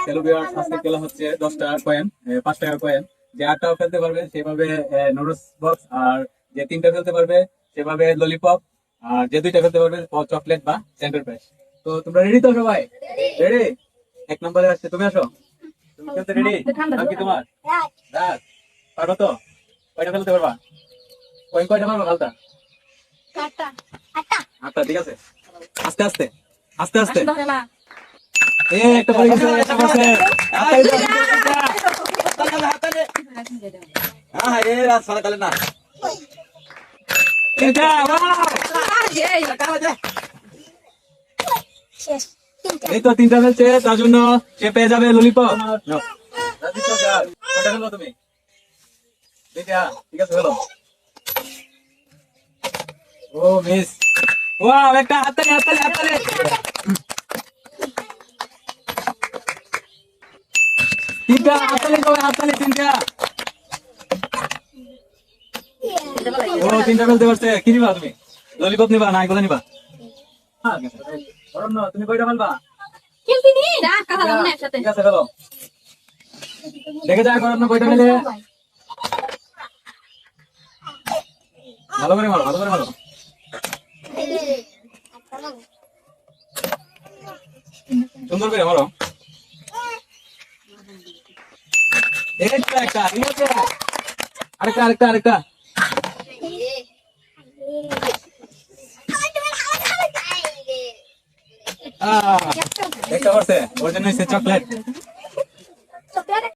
Viewers আজকে খেলা হচ্ছে দশ টাকার কয়েন পাঁচ টাকার কয়েন যে আটটাও ফেলতে পারবে সেভাবে নুডলস বক্স আর যে তিনটা ফেলতে পারবে সেভাবে ললিপপ আর যে দুইটা ফেলতে পারবে চকলেট বা সেন্টার প্রাইস তো তোমরা রেডি তো সবাই? রেডি এক নম্বরে আসছে তুমি আসো। তুমি খেলতে রেডি নাম কি তোমার? রাত পারব তো? কয়টা ফেলতে পারবা? কয়েন কয়টা পারবা খালতা? আটটা। ঠিক আছে। আস্তে আস্তে। আস্তে আস্তে। এ একটা পড়ে গেছে। হ্যাঁ রাত সারা কালে না! এই তো তিনটা ফেলছে তার জন্য সে পেয়ে যাবে ললিপপ তুমি? ঠিক আছে ও মিস ওয়াও একটা হাততালি হাততালি হাততালি তিনটা হাততালি সবাই হাততালি তিনটা। ও তিনটা ফেলতে পারছে। কি নিবা তুমি? ললিপপ নিবা না এগুলো নিবা? হ্যাঁ, তুমি কয়টা ফেলবা? ঠিক আছে ফেলো। দেখে যা অরণ্য কয়টা ফেলে? ভালো করে মারো ভালো করে মারো সুন্দর করে মারো এই তো একটা আরেকটা আরেকটা আরেকটা দেখতে পারছে ওর জন্য চকলেট